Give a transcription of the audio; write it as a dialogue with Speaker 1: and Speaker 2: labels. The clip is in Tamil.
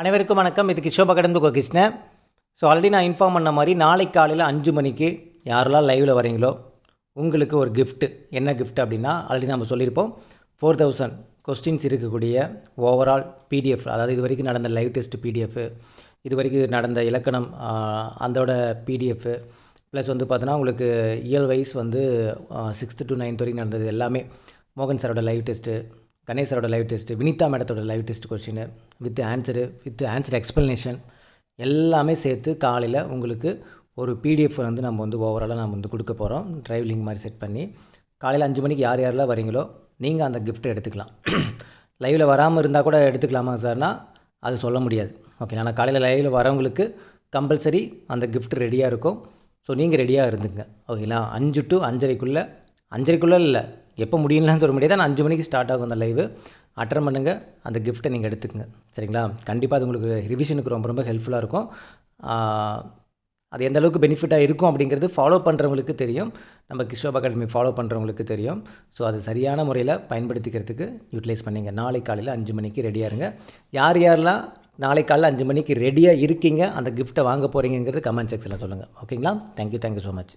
Speaker 1: அனைவருக்கும் வணக்கம். இது கிஷோபா கடந்து கிருஷ்ணன். ஸோ ஆல்ரெடி நான் இன்ஃபார்ம் பண்ண மாதிரி நாளைக்கு காலையில் அஞ்சு மணிக்கு யாரெல்லாம் லைவில் வரீங்களோ உங்களுக்கு ஒரு கிஃப்ட்டு என்ன கிஃப்ட் அப்படின்னா ஆல்ரெடி நம்ம சொல்லியிருப்போம். ஃபோர் தௌசண்ட் கொஸ்டின்ஸ் இருக்கக்கூடிய ஓவரால் பிடிஎஃப் அதாவது இது வரைக்கும் நடந்த லைவ் டெஸ்ட் பிடிஎஃப் இது வரைக்கும் நடந்த இலக்கணம் அதோட பிடிஎஃப் ப்ளஸ் வந்து பார்த்தோன்னா உங்களுக்கு இயல் வைஸ் வந்து சிக்ஸ்த்து டு நைன்த் வரைக்கும் நடந்தது எல்லாமே மோகன் சாரோட லைவ் டெஸ்ட்டு கணேசரோட live test Vinitha மேடத்தோட live test question with answer with answer explanation எல்லாமே சேர்த்து காலையில் உங்களுக்கு ஒரு பிடிஎஃப் வந்து நம்ம வந்து ஓவராலாக நம்ம வந்து கொடுக்க போகிறோம் ட்ரைவ் லிங்க் மாதிரி செட் பண்ணி காலையில் அஞ்சு மணிக்கு யார் யாரெல்லாம் வரீங்களோ நீங்கள் அந்த கிஃப்ட்டை எடுத்துக்கலாம். லைவில் வராமல் இருந்தால் கூட எடுத்துக்கலாமா சார்னா அது சொல்ல முடியாது. ஓகே ஆனால் காலையில் லைவில் வரவங்களுக்கு கம்பல்சரி அந்த கிஃப்ட் ரெடியாக இருக்கும். ஸோ நீங்கள் ரெடியாக இருந்துங்க. ஓகேங்களா அஞ்சு டு அஞ்சரைக்குள்ளே அஞ்சரைக்குள்ளே இல்லை எப்போ முடியலன்னு சொல்ல முடியாது. ஆனால் அஞ்சு மணிக்கு ஸ்டார்ட் ஆகும் அந்த லைவு அட்டன் பண்ணுங்கள் அந்த கிஃப்ட்டை நீங்கள் எடுத்துக்கங்க. சரிங்களா? கண்டிப்பாக அது உங்களுக்கு ரிவிஷனுக்கு ரொம்ப ரொம்ப ஹெல்ப்ஃபுல்லாக இருக்கும். அது எந்த அளவுக்கு பெனிஃபிட்டாக இருக்கும் அப்படிங்கிறது ஃபாலோ பண்ணுறவங்களுக்கு தெரியும். நம்ம கிஷோப் அகாடமி ஃபாலோ பண்ணுறவங்களுக்கு தெரியும். ஸோ அது சரியான முறையில் பயன்படுத்திக்கிறதுக்கு யூட்டிலைஸ் பண்ணிங்க. நாளை காலையில் அஞ்சு மணிக்கு ரெடியாக இருங்க. யார் யாரெல்லாம் நாளை காலையில் அஞ்சு மணிக்கு ரெடியாக இருக்கீங்க? அந்த கிஃப்ட்டை வாங்க போகிறீங்கிறது கமெண்ட் செக்ஷனில் சொல்லுங்கள் ஓகேங்களா தேங்க்யூ தேங்க்யூ ஸோ மச்